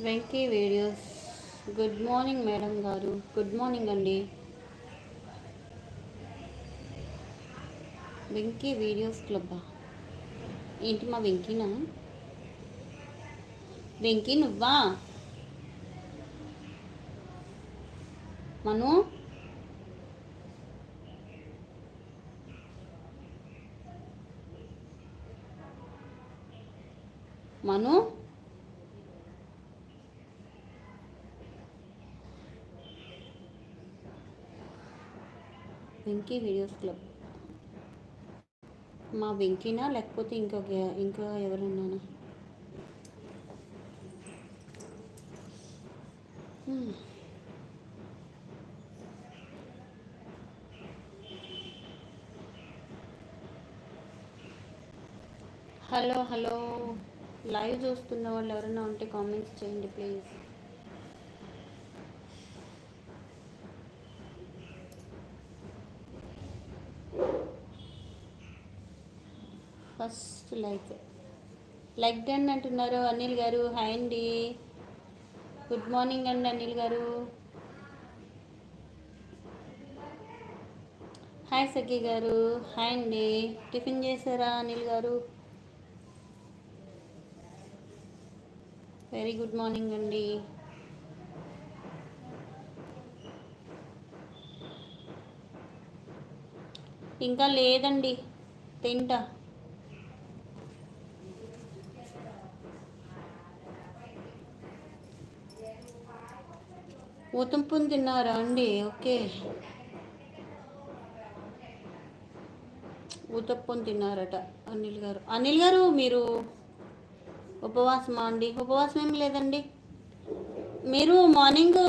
Venky videos. Good morning madam గారు. Good morning అండి. Venky videos క్లబ్బా? ఏంటి మా వెంకీనా? వెంకీ నువ్వా? మను? మను? Venky videos club. మా వెంకీనా? లేకపోతే ఇంకొక ఇంకా ఎవరున్నానా? Hello hello. లైవ్ చూస్తున్న వాళ్ళు ఎవరైనా ఉంటే కామెంట్స్ చేయండి please. First like. Like done అంటున్నారు అనిల్ గారు. హాయ్ అండి. గుడ్ మార్నింగ్ అండి అనిల్ గారు. హాయ్ సఖీ గారు. హాయ్ అండి. టిఫిన్ చేశారా అనిల్ గారు? వెరీ గుడ్ మార్నింగ్ అండి. ఇంకా లేదండి. తింటా. ఊతంపుని తిన్నారా అండి? ఓకే. ఊతప్పని తిన్నారట అనిల్ గారు. అనిల్ గారు మీరు ఉపవాసమా అండి? ఉపవాసం ఏం లేదండి. మీరు మార్నింగ్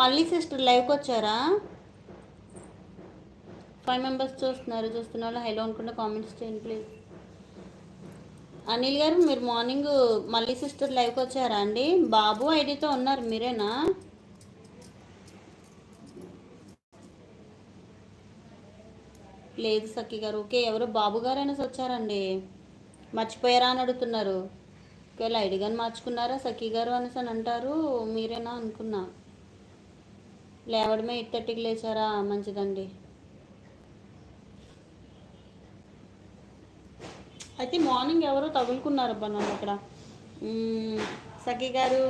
మళ్ళీ సిస్టర్ లైవ్కి వచ్చారా? ఫైవ్ మెంబర్స్ చూస్తున్నారు చూస్తున్న వాళ్ళు హైలో అనుకుంటే కామెంట్స్ చేయండి ప్లీజ్. అనిల్ గారు మీరు మార్నింగ్ మళ్ళీ సిస్టర్ లైవ్కి వచ్చారా అండి? బాబు ఐడితో ఉన్నారు మీరేనా? లేదు సఖి గారు ఓకే ఎవరు బాబు గారు అనేసి వచ్చారండి మర్చిపోయారా అని అడుగుతున్నారు. ఒకవేళ ఐడి కానీ మార్చుకున్నారా సఖి గారు అనేసి అని అంటారు మీరేనా అనుకున్నా. లేవడమే ఎయిట్ థర్టీకి లేచారా? మంచిదండి. అయితే మార్నింగ్ ఎవరో తగులుకున్నారబ్బా నన్ను అక్కడ. సఖీ సఖి గారు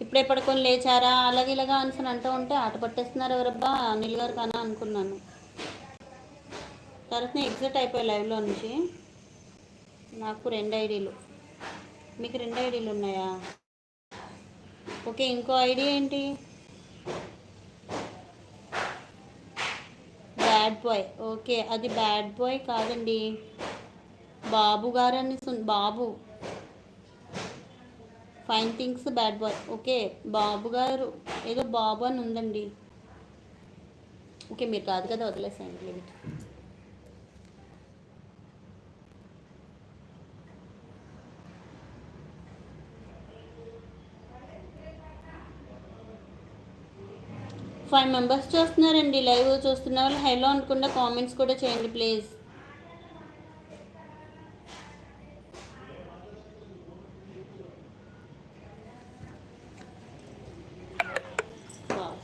ఇప్పుడే పడుకొని లేచారా? అలాగే ఇలాగా అనేసి అంటూ ఉంటే ఆట పట్టేస్తున్నారు ఎవరబ్బా? అనిల్ గారు కానా అనుకున్నాను. తర్వాత నేను ఎగ్జిట్ అయిపోయి లైవ్లో నుంచి. నాకు రెండు ఐడీలు. మీకు రెండు ఐడీలు ఉన్నాయా? ఓకే ఇంకో ఐడి ఏంటి? Bad boy. ఓకే అది బ్యాడ్ బాయ్ కాదండి. బాబు గారని సున్- Babu. Fine things bad boy okay Babu garu ఏదో బాబు అని ఉందండి. ఓకే మీరు కాదు కదా వదిలేసేయండి లిమిట్ ఫైవ్ మెంబర్స్ చూస్తున్నారండి లైవ్ చూస్తున్న వాళ్ళు హైలో అనుకుండా కామెంట్స్ కూడా చేయండి ప్లీజ్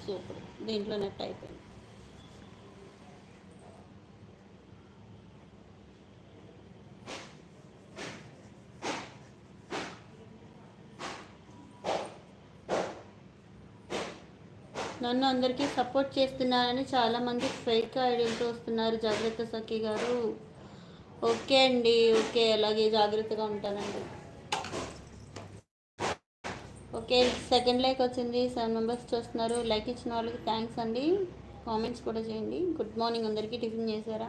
సూపర్. దీంట్లో నెట్ అయిపోయింది నన్ను అందరికీ సపోర్ట్ చేస్తున్నారని చాలామంది ఫేక్ ఐడీలతో వస్తున్నారు. జాగ్రత్త సఖి గారు. ఓకే అండి. ఓకే. అలాగే జాగ్రత్తగా ఉంటానండి. ఓకే సెకండ్ లైక్ వచ్చింది. సెవెన్ మెంబర్స్ చూస్తున్నారు. లైక్ ఇచ్చిన వాళ్ళకి థ్యాంక్స్ అండి. కామెంట్స్ కూడా చేయండి. గుడ్ మార్నింగ్ అందరికీ. టిఫిన్ చేశారా?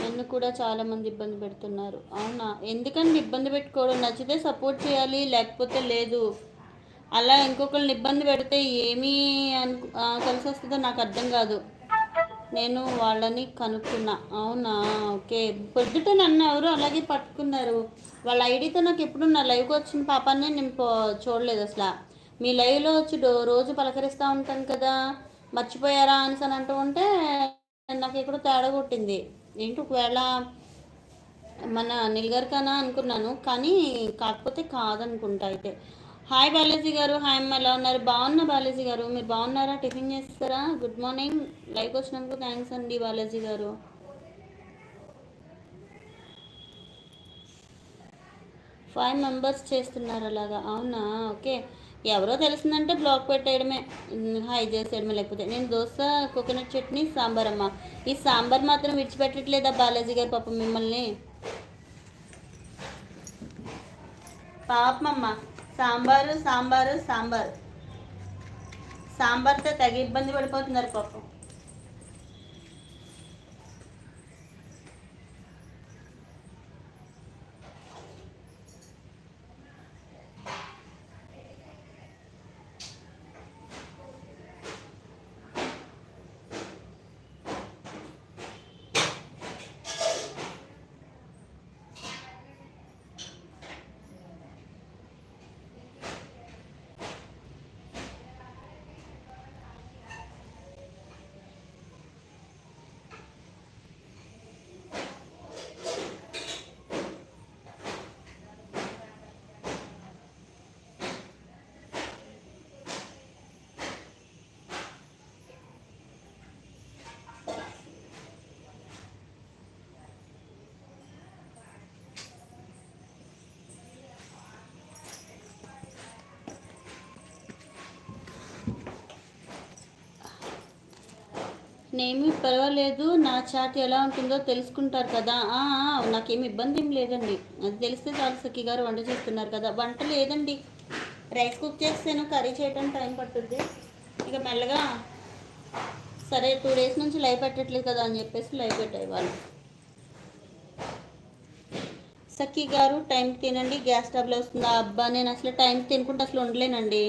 నన్ను కూడా చాలామంది ఇబ్బంది పెడుతున్నారు. అవునా? ఎందుకండి ఇబ్బంది పెట్టుకోవడం? నచ్చితే సపోర్ట్ చేయాలి లేకపోతే లేదు. అలా ఇంకొకరిని ఇబ్బంది పెడితే ఏమీ అను కలిసి వస్తుందో నాకు అర్థం కాదు. నేను వాళ్ళని కనుక్కున్నా. అవునా? ఓకే. పొద్దుట నన్ను ఎవరు అలాగే పట్టుకున్నారు. వాళ్ళ ఐడితో నాకు ఎప్పుడు నా లైవ్కి వచ్చిన పాపాన్ని నేను పో- చూడలేదు అసలు. మీ లైవ్లో వచ్చి రోజు పలకరిస్తూ ఉంటాను కదా. మర్చిపోయారా అని అని అంటూ ఉంటే నాకు ఎక్కడో తేడా కొట్టింది. ఏంటి ఒకవేళ మన నిల్గర్కనా అనుకున్నాను. కానీ కాకపోతే కాదనుకుంటా అయితే. హాయ్ బాలాజీ గారు. హాయ్ అమ్మ. ఎలా ఉన్నారు? బాగున్నా బాలాజీ గారు? మీరు బాగున్నారా? టిఫిన్ చేస్తారా? గుడ్ మార్నింగ్ లైక్ వచ్చినందుకు థ్యాంక్స్ అండి బాలాజీ గారు. ఫైవ్ మెంబర్స్ చేస్తున్నారు అలాగా. అవునా? ఓకే ఎవరో తెలిసిందంటే బ్లాక్ పెట్టేయడమే. హై చేసేయడమే. లేకపోతే నేను దోశ కోకోనట్ చట్నీ సాంబార్ అమ్మ. ఈ సాంబార్ మాత్రం విడిచిపెట్టట్లేదా బాలాజీ గారు పాపం మిమ్మల్ని? పాపమమ్మ సాంబారు సాంబారు సాంబార్. సాంబార్తో తగ ఇబ్బంది పడిపోతున్నారు పాపం. నేమి పర్వాలేదు నా చాట్ ఎలా ఉంటుందో తెలుసుకుంటారు కదా. నాకేమి ఇబ్బంది ఏం లేదండి. అది తెలిస్తే చాలు సఖి గారు వంట చేస్తున్నారు కదా. వంట లేదండి. రైస్ కుక్ చేస్తేను కర్రీ చేయడం టైం పట్టుద్ది. ఇక మెల్లగా సరే టూ డేస్ నుంచి లైవ్ పెట్టట్లేదు కదా అని చెప్పేసి లైవ్ పెట్టాయి వాళ్ళు. సఖి గారు టైం తినండి గ్యాస్ ట్రబుల్ వస్తుందా అబ్బా నేను అసలు టైం తినుకుంటే అసలు ఉండలేనండి.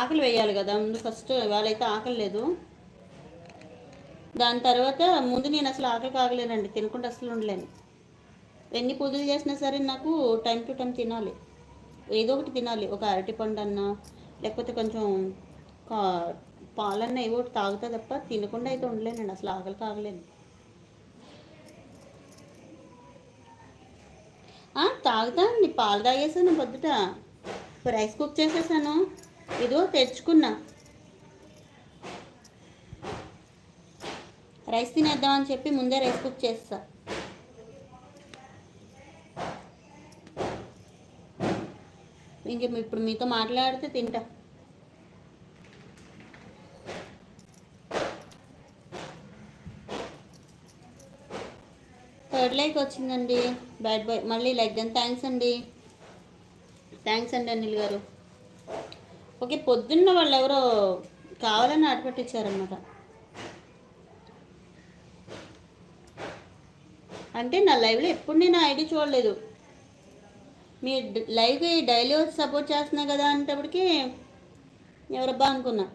ఆకలి వేయాలి కదా ముందు ఫస్ట్ వాళ్ళైతే ఆకలి లేదు. దాని తర్వాత ముందు నేను అసలు ఆకలి కాగలేనండి తినకుండా అసలు ఉండలేను. ఎన్ని పూజలు చేసినా సరే నాకు టైం టు టైం తినాలి. ఏదో ఒకటి తినాలి. ఒక అరటిపండు అన్న లేకపోతే కొంచెం కా పాలన్న ఏవో ఒకటి తాగుతా తప్ప తినకుండా అయితే ఉండలేనండి అసలు ఆకలి కాగలేను తాగుతా అండి. పాలు తాగేసాను పొద్దుట. రైస్ కుక్ చేసేసాను. ఇదో తెచ్చుకున్నా. రైస్ తినేద్దామని చెప్పి ముందే రైస్ కుక్ చేస్తా. ఇంక ఇప్పుడు మీతో మాట్లాడితే తింటా. థర్డ్ లైక్ వచ్చిందండి. బ్యాడ్ బాయ్ మళ్ళీ లైక్ దాని థ్యాంక్స్ అండి. థ్యాంక్స్ అండి అనిల్ గారు. ఓకే పొద్దున్న వాళ్ళు ఎవరో కావాలని ఆటపట్టించారనమాట అంటే నా లైవ్లో ఎప్పుడు నేను ఐడి చూడలేదు. మీ లైవ్కి డైలీ వచ్చి సపోర్ట్ చేస్తున్నా కదా అంటప్పటికి ఎవరబ్బా అనుకున్నా.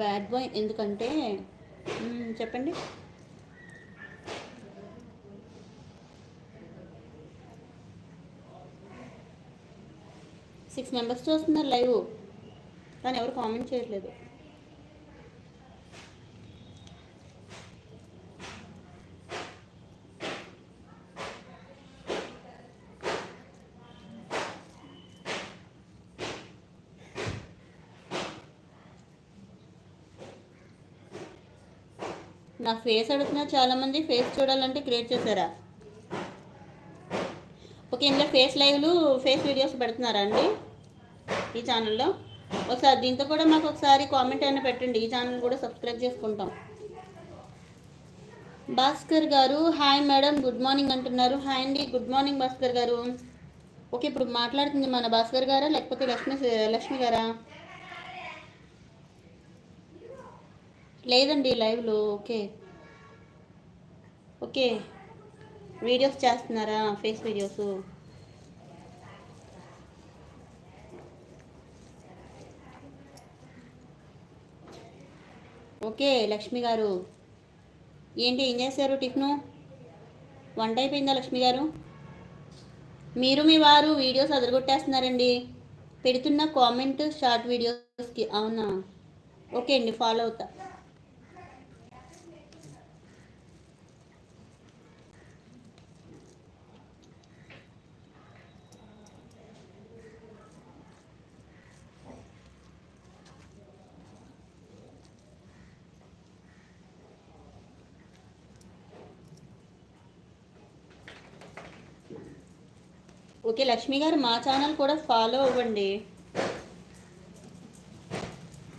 బ్యాడ్ బాయ్ ఎందుకంటే చెప్పండి. సిక్స్ మెంబర్స్ చూస్తున్నారు లైవ్. కానీ ఎవరు కామెంట్ చేయట్లేదు. నా ఫేస్ అడుగుతున్నారు చాలామంది ఫేస్ చూడాలంటే క్రియేట్ చేశారా? ఓకే ఇందులో ఫేస్ లైవ్లు ఫేస్ వీడియోస్ పెడుతున్నారా అండి ఈ ఛానల్లో ఒకసారి దీంతో కూడా మాకు ఒకసారి కామెంట్ అయినా పెట్టండి ఈ ఛానల్ కూడా సబ్స్క్రైబ్ చేసుకుంటాం. Bhaskar garu hi madam good morning అంటున్నారు. హాయ్ అండి good morning Bhaskar garu. Okay ఇప్పుడు మాట్లాడుతుంది మన భాస్కర్ గారా లేకపోతే లక్ష్మి లక్ష్మి గారా? లేదండి లైవ్లో ఓకే. ఓకే. వీడియోస్ చేస్తున్నారా? Face videos? Okay Lakshmi garu. ఏంటి ఏం చేశారు టిఫిను? వంట అయిపోయిందా లక్ష్మి గారు? మీరు మీ వారు వీడియోస్ అదరగొట్టేస్తున్నారండి. పెడుతున్న కామెంట్ షార్ట్ వీడియోస్కి అవునా? ఓకే అండి ఫాలో అవుతా. ఓకే లక్ష్మి గారు మా ఛానల్ కూడా ఫాలో అవ్వండి.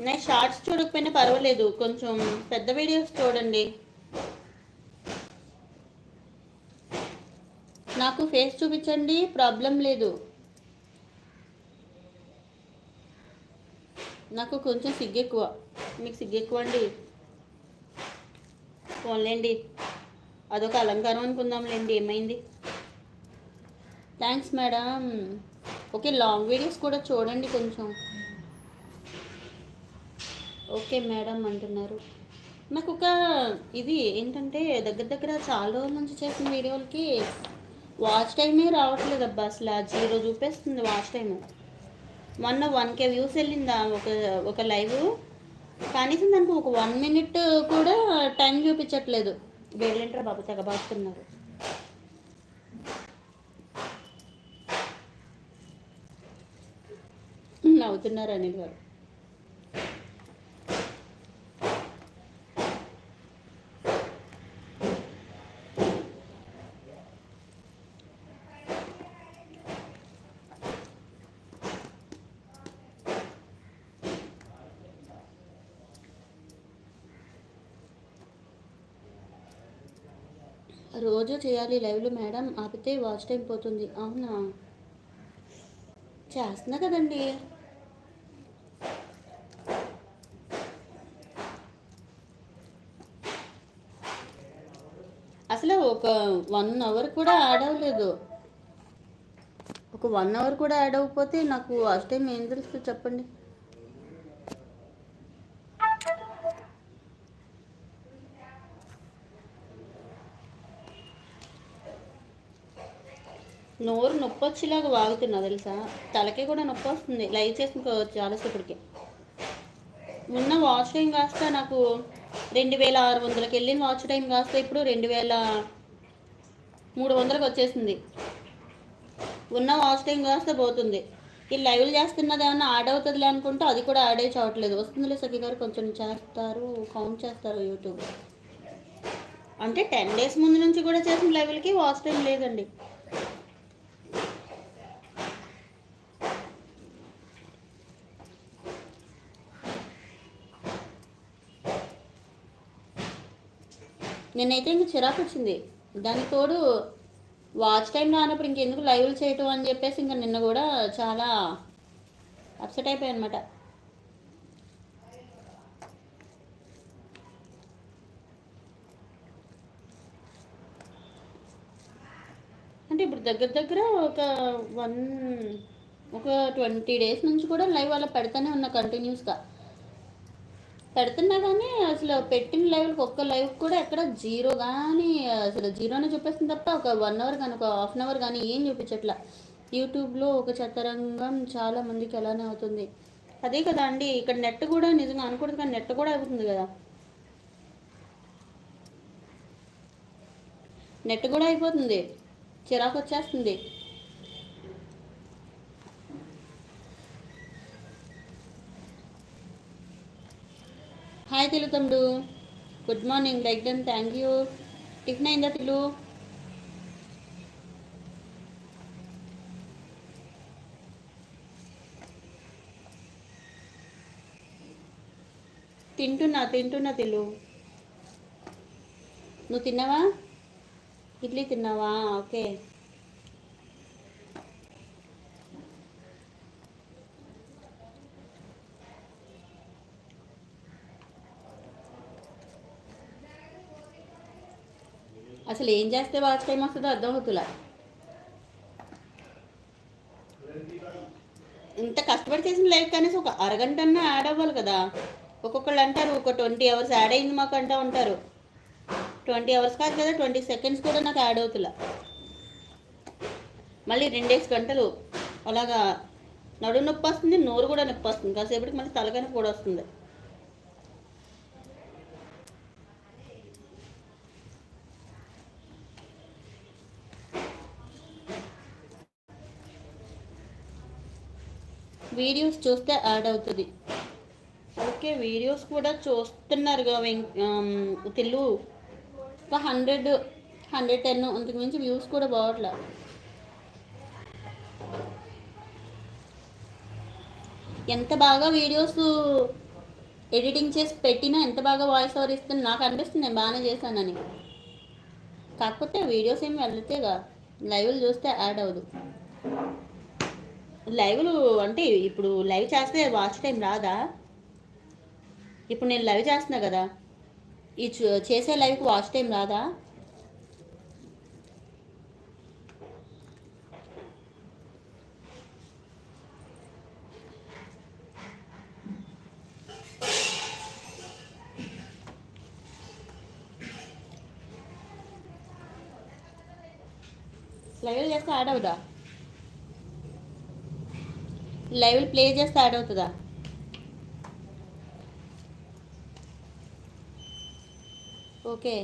నేను షార్ట్స్ చూడకపోయినా పర్వాలేదు కొంచెం పెద్ద వీడియోస్ చూడండి. నాకు ఫేస్ చూపించండి ప్రాబ్లం లేదు. నాకు కొంచెం సిగ్గెక్కువ మీకు సిగ్గెక్కువ అండి. పోన్లేండి అదొక అలంకారం అనుకుందాంలేండి ఏమైంది? Thanks madam okay long videos కూడా చూడండి కొంచెం. ఓకే మేడం అంటున్నారు. నాకు ఒక ఇది ఏంటంటే దగ్గర దగ్గర చాలా రోజుల నుంచి చేసిన వీడియోలకి వాచ్ టైమే రావట్లేదు అబ్బా అసలు. జీరో చూపేస్తుంది వాచ్ టైము మొన్న వన్ కే వ్యూస్ వెళ్ళిందా ఒక ఒక లైవ్ కనీసం దానికి ఒక వన్ మినిట్ కూడా టైం చూపించట్లేదు. వీళ్ళేంటారా బాబు తెగబాస్తున్నారు నవ్వుతున్నారు అనేది వారు రోజు చేయాలి లైవ్లు మేడం. ఆపితే వాచ్ టైం పోతుంది. అవునా? చేస్తున్నా కదండి అసలు ఒక వన్ అవర్ కూడా యాడ్ అవ్వలేదు. ఒక వన్ అవర్ కూడా యాడ్ అవ్వకపోతే నాకు వాచ్ టైం ఏం తెలుస్తుంది చెప్పండి? నోరు నొప్పి వచ్చేలాగా వాగుతున్నా తెలుసా? తలకి కూడా నొప్పి వస్తుంది లైవ్ చేసుకోవచ్చు చాలాసేపటికి ఉన్న వాచ్ టైం కాస్త నాకు రెండు వేల ఆరు వందలకి వెళ్ళిన వాచ్ టైం కాస్త ఇప్పుడు రెండు వేల మూడు వందలకు వచ్చేసింది. ఉన్న వాస్టింగ్ టైం కాస్త పోతుంది. ఈ లైవ్లు చేస్తున్నది ఏమన్నా యాడ్ అవుతుందిలే అనుకుంటే అది కూడా యాడ్ అయ్యి చావట్లేదు. వస్తుందిలే సఖి గారు కొంచెం చేస్తారు కౌంట్ చేస్తారు యూట్యూబ్. అంటే టెన్ డేస్ ముందు నుంచి కూడా చేసిన లెవెల్కి వాచ్ టైం లేదండి. నిన్నైతే ఇంక చిరాకు వచ్చింది. దానికి తోడు వాచ్ టైం రానప్పుడు ఇంకెందుకు లైవ్లు చేయటం అని చెప్పేసి ఇంకా నిన్న కూడా చాలా అప్సెట్ అయిపోయాయి అనమాట అంటే ఇప్పుడు దగ్గర దగ్గర ఒక వన్ ఒక ట్వంటీ డేస్ నుంచి కూడా లైవ్ అలా పెడతానే ఉన్నా కంటిన్యూస్గా పెడుతున్నా కానీ అసలు పెట్టిన లైవ్కి ఒక్క లైవ్ కూడా ఎక్కడ జీరో కానీ అసలు జీరోనే చూపిస్తుంది తప్ప ఒక వన్ అవర్ కానీ ఒక హాఫ్ అన్ అవర్ కానీ ఏం చూపించట్లా. యూట్యూబ్లో ఒక చతరంగం చాలా మందికి అలానే అవుతుంది. అదే కదా అండి ఇక్కడ నెట్ కూడా నిజంగా అనకూడదు కానీ నెట్ కూడా అవుతుంది కదా. నెట్ కూడా అయిపోతుంది. చిరాకు వచ్చేస్తుంది. తమ్ముడు. Good morning like done thank you tiffin అయిందా తిలు తింటున్నా తింటున్నా తిలు నువ్వు తిన్నావా? ఇడ్లీ తిన్నావా? ఓకే. అసలు ఏం చేస్తే వాచ్ టైం వస్తుందో అర్థమవుతులా ఇంత కష్టపడి చేసిన లైఫ్ కనీసం ఒక అరగంట అన్నా యాడ్ అవ్వాలి కదా. ఒక్కొక్కళ్ళు అంటారు ఒక ట్వంటీ అవర్స్ యాడ్ అయింది మాకు అంటూ ఉంటారు. ట్వంటీ అవర్స్ కాదు కదా ట్వంటీ సెకండ్స్ కూడా నాకు యాడ్ అవుతులా. మళ్ళీ రెండేసి గంటలు అలాగా నడు నొప్పి వస్తుంది నోరు కూడా నొప్పి వస్తుంది. కాసేపటికి మళ్ళీ తలకాయ కూడా వస్తుంది వీడియోస్ చూస్తే యాడ్ అవుతుంది. ఓకే వీడియోస్ కూడా చూస్తున్నారుగా తెలుగు తెలు ఒక హండ్రెడ్ హండ్రెడ్ టెన్ అంతకు మించి వ్యూస్ కూడా బాగట్లా ఎంత బాగా వీడియోస్ ఎడిటింగ్ చేసి పెట్టినా ఎంత బాగా వాయిస్ ఓవర్ ఇస్తుంది నాకు అనిపిస్తుంది నేను బాగానే చేశానని. కాకపోతే వీడియోస్ ఏమి వెళ్తేగా లైవ్లు చూస్తే యాడ్ అవ్వదు. లైవ్లు అంటే ఇప్పుడు లైవ్ చేస్తే వాచ్ టైం రాదా? ఇప్పుడు నేను లైవ్ చేస్తున్నా కదా. ఈ చేసే లైవ్కి వాచ్ టైం రాదా? లైవ్ చేస్తే యాడ్ అవుదా? లైవ్ ప్లే చేస్తే యాడ్ అవుతుందా? ఓకే.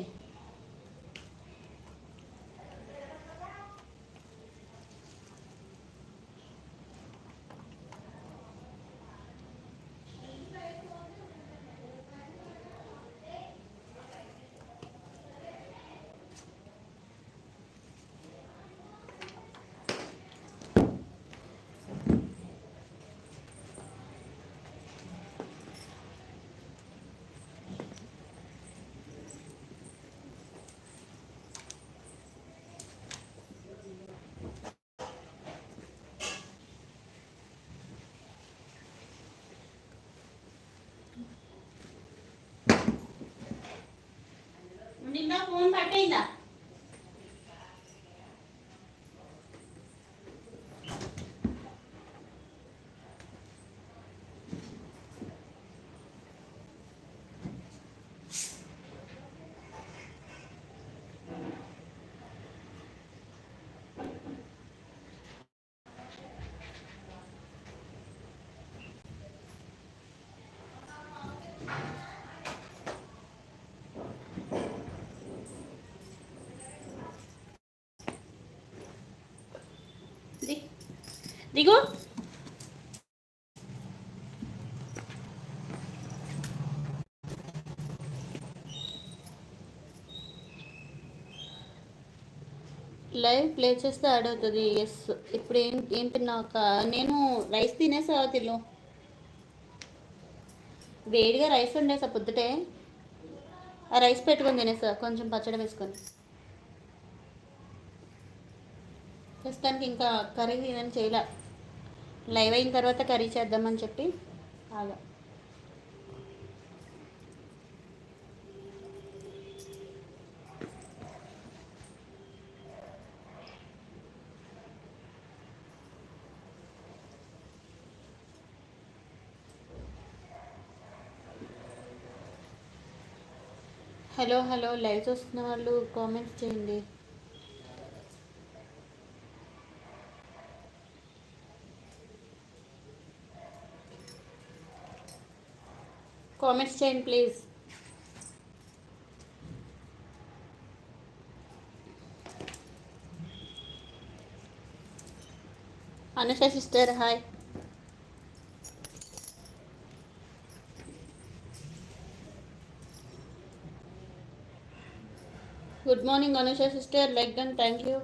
నిన్న ఫోన్ పట్టయిందా దిగు లైవ్ ప్లే చేస్తే యాడ్ అవుతుంది ఎస్ ఇప్పుడు ఏం ఏం తిన్నాక నేను రైస్ తినేసా తిను. వేడిగా రైస్ ఉండేసా పొద్దుటే. ఆ రైస్ పెట్టుకొని తినేసా. కొంచెం పచ్చడి వేసుకొని. ప్రస్తుతానికి ఇంకా కర్రీ ఏదైనా చేయలే. లైవ్ అయిన తర్వాత కర్రీ చేద్దామని చెప్పి ఆగా. హలో హలో లైవ్ చూస్తున్న వాళ్ళు కామెంట్స్ చేయండి. కామెంట్స్ చేయండి please Anusha sister hi good morning Anusha sister like done thank you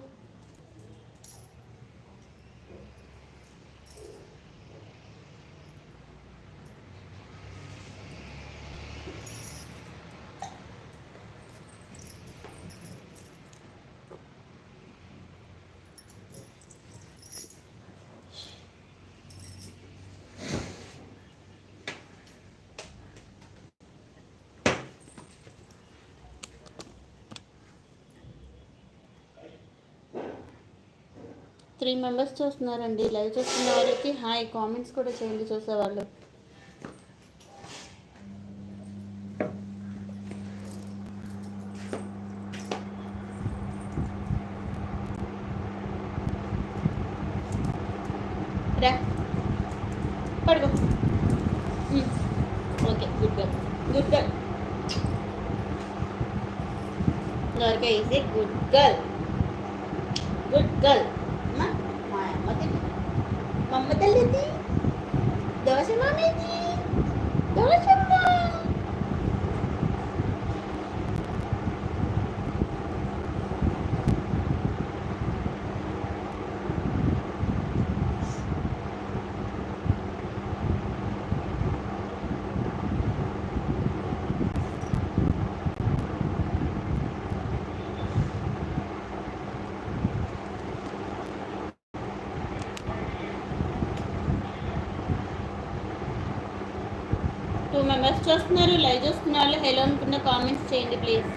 three members చూస్తున్నారండి. లైవ్ చూస్తున్న వాళ్ళకి హాయ్ కామెంట్స్ కూడా చేయండి చూసేవాళ్ళు. రా. పడుకో. Okay good girl. Good girl. నరక ఏ గుడ్ గర్ల్. మెంబర్స్ చూస్తున్నారు. లైవ్ చూస్తున్నారు హలో అనుకున్న కామెంట్స్ చేయండి ప్లీజ్